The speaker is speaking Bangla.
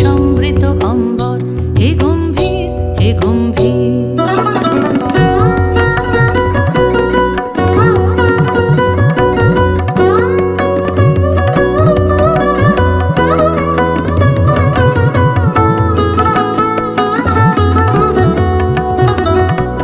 সমৃত অম্বর হে গম্ভীর হে গম্ভীর।